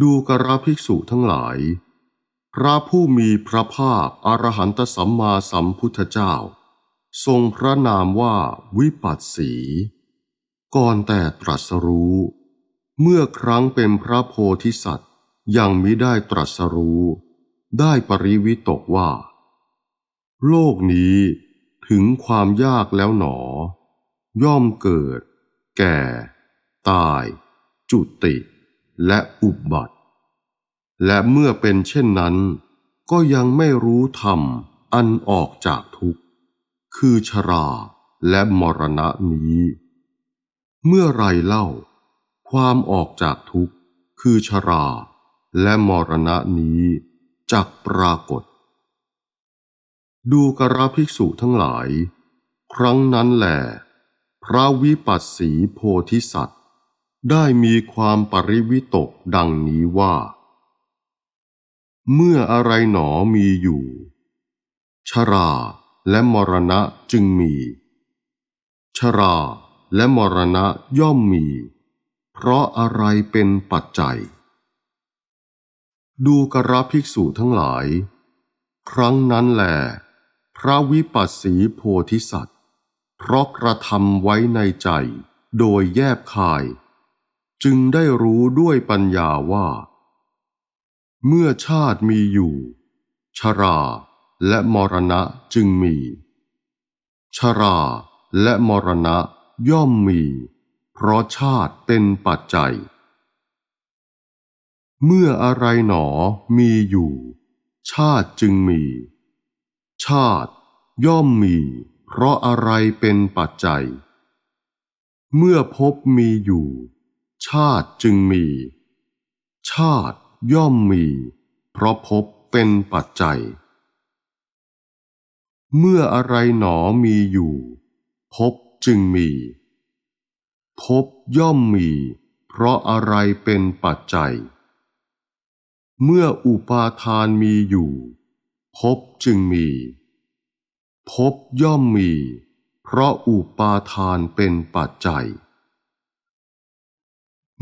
ดูกระภิกษุทั้งหลาย พระผู้มีพระภาคอรหันตสัมมาสัมพุทธเจ้า ทรงพระนามว่าวิปัสสี ก่อนแต่ตรัสรู้ เมื่อครั้งเป็นพระโพธิสัตว์ยังมิได้ตรัสรู้ ได้ปริวิตกว่า โลกนี้ถึงความยากแล้วหนอ ย่อมเกิด แก่ ตาย จุติ และอุบัติ และเมื่อเป็นเช่นนั้น ก็ยังไม่รู้ธรรมอันออกจากทุกข์ คือชราและมรณะนี้ เมื่อไรเล่า ความออกจากทุกข์ คือชราและมรณะนี้จักปรากฏ ดูกระภิกษุทั้งหลาย ครั้งนั้นแหลพระวิปัสสีโพธิสัตว์ ได้มีความปริวิตกดังนี้ว่า เมื่ออะไรหนอมีอยู่ ชราและมรณะจึงมี ชราและมรณะย่อมมี เพราะอะไรเป็นปัจจัย ดูกระภิกษุทั้งหลาย ครั้งนั้นแหลพระวิปัสสีโพธิสัตว์ เพราะกระทำไว้ในใจโดยแยบคาย จึงได้รู้ด้วยปัญญาว่า เมื่อชาติมีอยู่ ชราและมรณะจึงมี ชราและมรณะย่อมมี เพราะชาติเป็นปัจจัย เมื่ออะไรหนอมีอยู่ ชาติจึงมี ชาติย่อมมี เพราะอะไรเป็นปัจจัย เมื่อภพมีอยู่ ชาติจึงมี ชาติย่อมมี เพราะภพเป็นปัจจัย เมื่ออะไรหนอมีอยู่ภพจึงมีภพย่อมมี เพราะอะไรเป็นปัจจัย เมื่ออุปาทานมีอยู่ภพจึงมีภพย่อมมี เพราะอุปาทานเป็นปัจจัย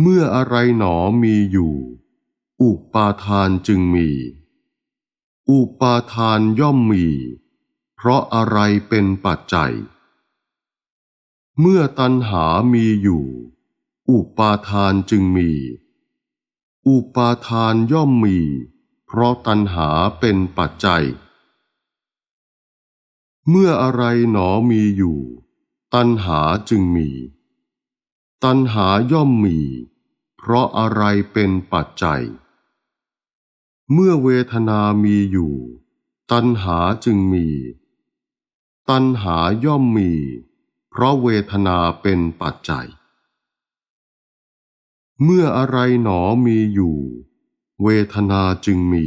เมื่ออะไรหนอมีอยู่ อุปาทานจึงมี อุปาทานย่อมมี เพราะอะไรเป็นปัจจัย เมื่อตัณหามีอยู่ อุปาทานจึงมี อุปาทานย่อมมี เพราะตัณหาเป็นปัจจัย เมื่ออะไรหนอมีอยู่ ตัณหาจึงมี ตัณหาย่อมมี เพราะอะไรเป็นปัจจัย เมื่อเวทนามีอยู่ ตัณหาจึงมี ตัณหาย่อมมี เพราะเวทนาเป็นปัจจัย เมื่ออะไรหนอมีอยู่ เวทนาจึงมี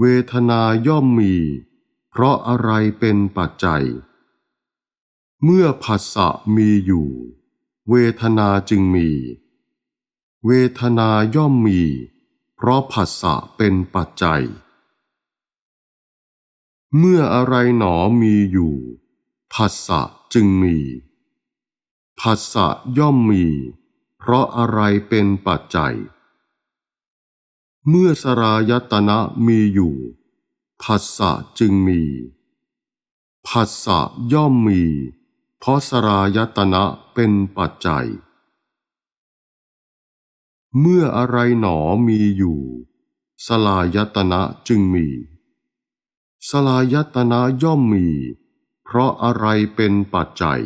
เวทนาย่อมมี เพราะอะไรเป็นปัจจัย เมื่อผัสสะมีอยู่ เวทนาจึงมี เวทนาย่อมมี เพราะผัสสะเป็นปัจจัย เมื่ออะไรหนอมีอยู่ผัสสะจึงมีผัสสะย่อมมี เพราะอะไรเป็นปัจจัย เมื่อสรายตนะมีอยู่ผัสสะจึงมีผัสสะย่อมมี เพราะสรายตนะเป็นปัจจัย เมื่ออะไรหนอมีอยู่ สลายตนะจึงมี สลายตนะย่อมมี เพราะอะไรเป็นปัจจัย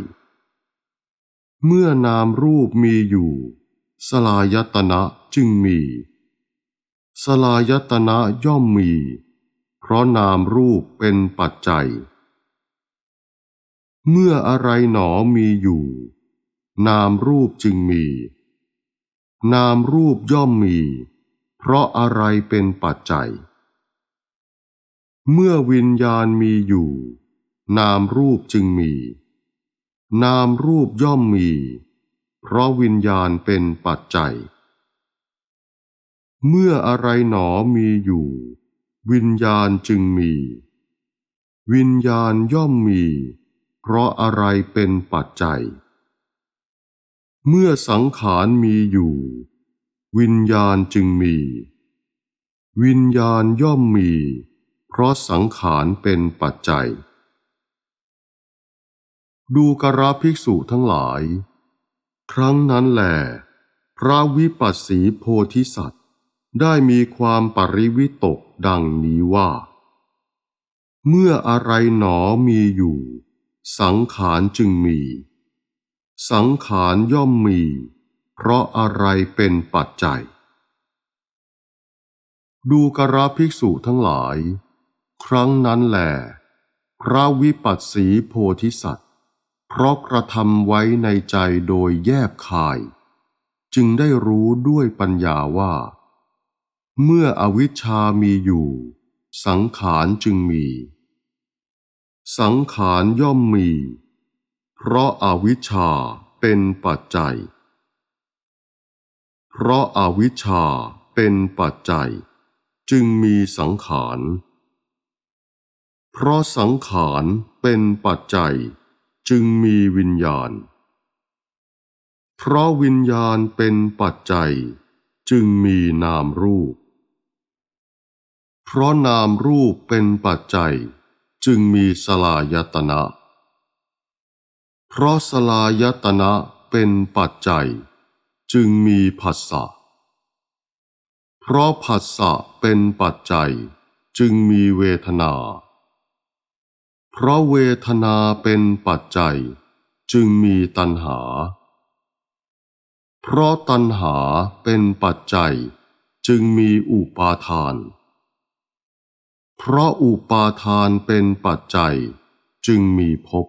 เมื่อนามรูปมีอยู่ สลายตนะจึงมี สลายตนะย่อมมี เพราะนามรูปเป็นปัจจัย เมื่ออะไรหนอมีอยู่ นามรูปจึงมี นามรูปย่อมมี เพราะอะไรเป็นปัจจัย เมื่อวิญญาณมีอยู่ นามรูปจึงมี นามรูปย่อมมี เพราะวิญญาณเป็นปัจจัย เมื่ออะไรหนอมีอยู่ วิญญาณจึงมี วิญญาณย่อมมี เพราะอะไรเป็นปัจจัย เมื่อสังขารมีอยู่ วิญญาณจึงมี วิญญาณย่อมมี เพราะสังขารเป็นปัจจัย ดูกระภิกษุทั้งหลาย ครั้งนั้นแหลพระวิปัสสีโพธิสัตว์ ได้มีความปริวิตกดังนี้ว่า เมื่ออะไรหนอมีอยู่ สังขารจึงมี สังขารย่อมมี เพราะอะไรเป็นปัจจัย ดูกระภิกษุทั้งหลาย ครั้งนั้นแหลพระวิปัสสีโพธิสัตว์ เพราะกระทำไว้ในใจโดยแยบคาย จึงได้รู้ด้วยปัญญาว่า เมื่ออวิชชามีอยู่ สังขารจึงมี สังขารย่อมมี เพราะอาวิชชาเป็นปัจจัย เพราะอาวิชชาเป็นปัจจัย จึงมีสังขาร เพราะสังขารเป็นปัจจัย จึงมีวิญญาณ เพราะวิญญาณเป็นปัจจัย จึงมีนามรูป เพราะนามรูปเป็นปัจจัย จึงมีสลายตนะ เพราะสลายตนะเป็นปัจจัย จึงมีผัสสะ เพราะผัสสะเป็นปัจจัย จึงมีเวทนา เพราะเวทนาเป็นปัจจัย จึงมีตัณหา เพราะตัณหาเป็นปัจจัย จึงมีอุปาทาน เพราะอุปาทานเป็นปัจจัย จึงมีภพ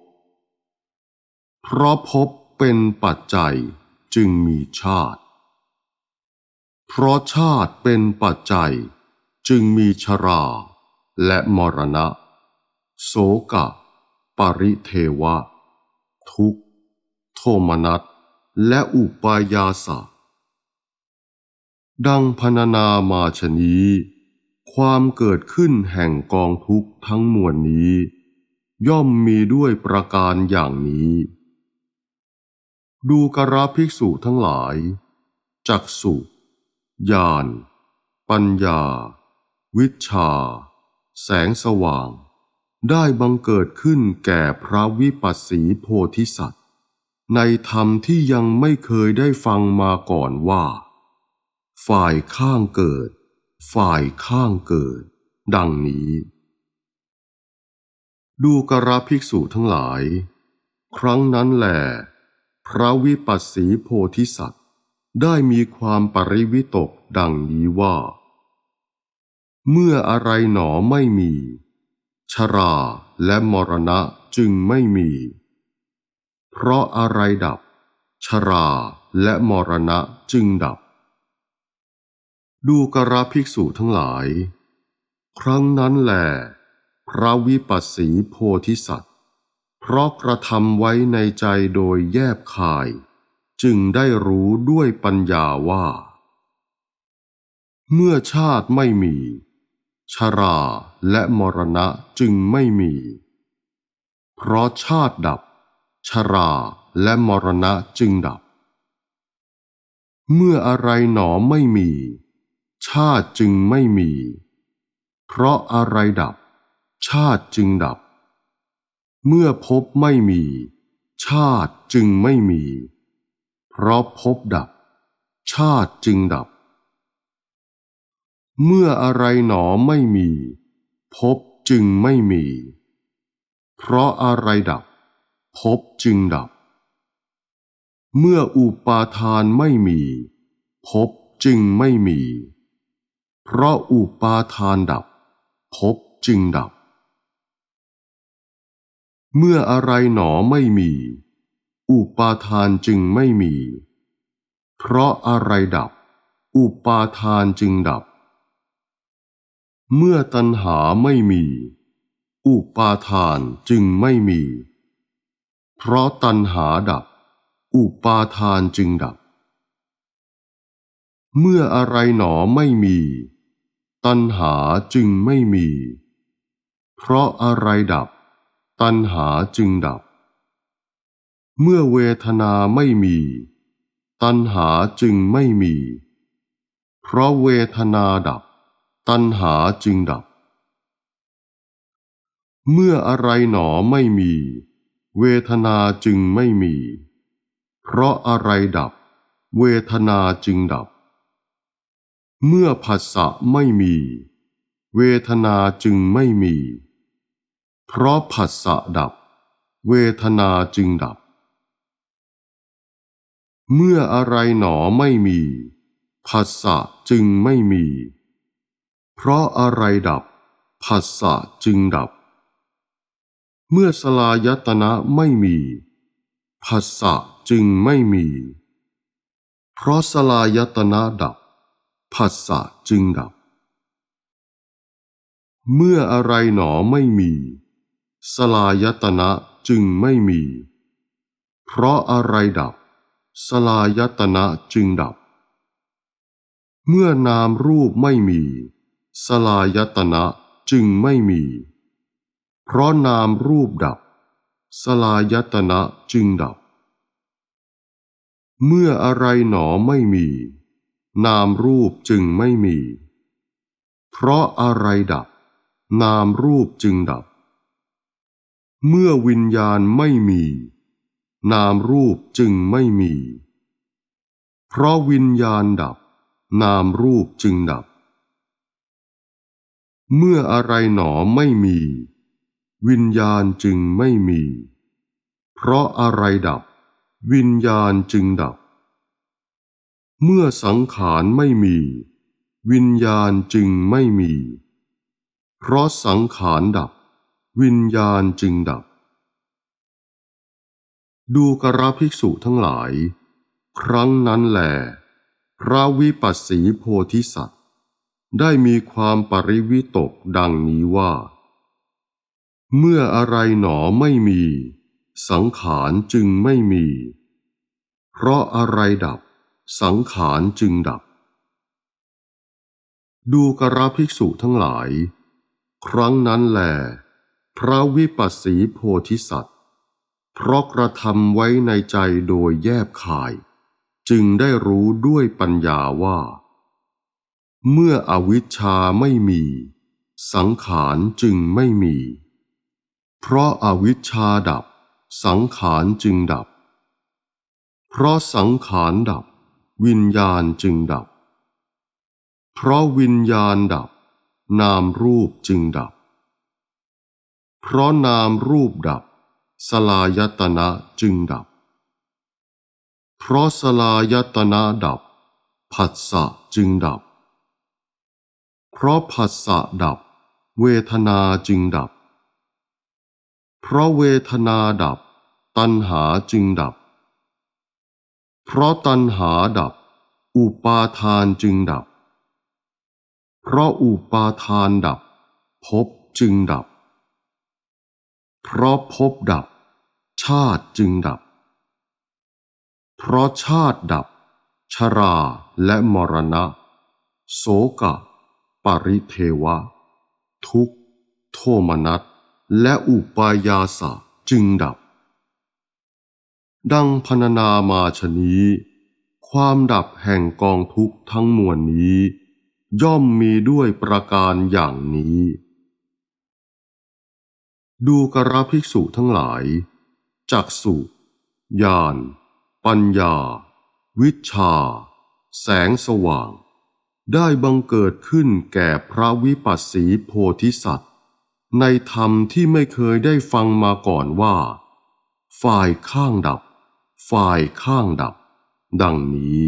เพราะภพเป็นปัจจัยจึงมีชาติ เพราะชาติเป็นปัจจัย จึงมีชรา และมรณะ โสกะ ปริเทวะ ทุกขโทมนัสและอุปายาสะดังพรรณนามาชนี้ ความเกิดขึ้นแห่งกองทุกข์ทั้งมวลนี้ ย่อมมีด้วยประการอย่างนี้ ดูกระภิกษุทั้งหลาย จักสุญาณ ปัญญา วิชชา แสงสว่าง ได้บังเกิดขึ้นแก่พระวิปัสสีโพธิสัตว์ ในธรรมที่ยังไม่เคยได้ฟังมาก่อนว่า ฝ่ายข้างเกิด ฝ่ายข้างเกิด ดังนี้ ดูกระภิกษุทั้งหลาย ครั้งนั้นแหลพระวิปัสสีโพธิสัตว์ ได้มีความปริวิตกดังนี้ว่า เมื่ออะไรหนอไม่มี ชราและมรณะจึงไม่มี เพราะอะไรดับ ชราและมรณะจึงดับ ดูกระภิกษุทั้งหลาย ครั้งนั้นแหลพระวิปัสสีโพธิสัตว์ เพราะกระทำไว้ในใจโดยแยบคาย จึงได้รู้ด้วยปัญญาว่า เมื่อชาติไม่มี ชราและมรณะจึงไม่มี เพราะชาติดับ ชราและมรณะจึงดับ เมื่ออะไรหนอไม่มี ชาติจึงไม่มี เพราะอะไรดับ ชาติจึงดับ เมื่อพบไม่มี ชาติจึงไม่มี เพราะพบดับ ชาติจึงดับ เมื่ออะไรหนอไม่มี พบจึงไม่มี เพราะอะไรดับ พบจึงดับ เมื่ออุปาทานไม่มี พบจึงไม่มี เพราะอุปาทานดับพบจึงดับ เมื่ออะไรหนอไม่มี อุปาทานจึงไม่มี เพราะอะไรดับ อุปาทานจึงดับ เมื่อตัณหาไม่มี อุปาทานจึงไม่มี เพราะตัณหาดับ อุปาทานจึงดับ เมื่ออะไรหนอไม่มี ตัณหาจึงไม่มี เพราะอะไรดับ ตัณหาจึงดับ เมื่อเวทนาไม่มี ตัณหาจึงไม่มี เพราะเวทนาดับ ตัณหาจึงดับ เมื่ออะไรหนอไม่มี เวทนาจึงไม่มี เพราะอะไรดับ เวทนาจึงดับ เมื่อผัสสะไม่มี เวทนาจึงไม่มี เพราะผัสสะดับ เวทนาจึงดับ เมื่ออะไรหนอไม่มีผัสสะจึงไม่มี เพราะอะไรดับผัสสะจึงดับ เมื่อสลายตนะไม่มีผัสสะจึงไม่มี เพราะสลายตนะดับ ผัสสะจึงดับ เมื่ออะไรหนอไม่มี สลายตนะจึงไม่มี เพราะอะไรดับ สลายตนะจึงดับ เมื่อนามรูปไม่มี สลายตนะจึงไม่มี เพราะนามรูปดับ สลายตนะจึงดับ เมื่ออะไรหนอไม่มี นามรูปจึงไม่มี เพราะอะไรดับ นามรูปจึงดับ เมื่อวิญญาณไม่มี นามรูปจึงไม่มี เพราะวิญญาณดับ นามรูปจึงดับ เมื่ออะไรหนอไม่มี วิญญาณจึงไม่มี เพราะอะไรดับ วิญญาณจึงดับ เมื่อสังขารไม่มี วิญญาณจึงไม่มี เพราะสังขารดับ วิญญาณจึงดับ ดูกระภิกษุทั้งหลาย ครั้งนั้นแหลพระวิปัสสีโพธิสัตว์ ได้มีความปริวิตกดังนี้ว่า เมื่ออะไรหนอไม่มี สังขารจึงไม่มี เพราะอะไรดับ สังขารจึงดับ ดูกระภิกษุทั้งหลาย ครั้งนั้นแหลพระวิปัสสีโพธิสัตว์ เพราะกระทำไว้ในใจโดยแยบคาย จึงได้รู้ด้วยปัญญาว่า เมื่ออวิชชาไม่มี สังขารจึงไม่มี เพราะอาวิชชาดับ สังขารจึงดับ เพราะสังขารดับ วิญญาณจึงดับ เพราะวิญญาณดับ นามรูปจึงดับ เพราะนามรูปดับ สลายตนะจึงดับ เพราะสลายตนะดับ ผัสสะจึงดับ เพราะผัสสะดับ เวทนาจึงดับ เพราะเวทนาดับ ตัณหาจึงดับ เพราะตัณหาดับ อุปาทานจึงดับ เพราะอุปาทานดับภพจึงดับ เพราะภพดับ ชาติจึงดับ เพราะชาติดับ ชราและมรณะ โสกะ ปริเทวะ ทุกโทมนัสและอุปายาสะจึงดับ ดังพรรณนามาชนี้ ความดับแห่งกองทุกข์ทั้งมวลนี้ ย่อมมีด้วยประการอย่างนี้ ดูกระภิกษุทั้งหลาย จักสุญาณ ปัญญา วิชา แสงสว่าง ได้บังเกิดขึ้นแก่พระวิปัสสีโพธิสัตว์ ในธรรมที่ไม่เคยได้ฟังมาก่อนว่า ฝ่ายข้างดับ ฝ่ายข้างดับ ดังนี้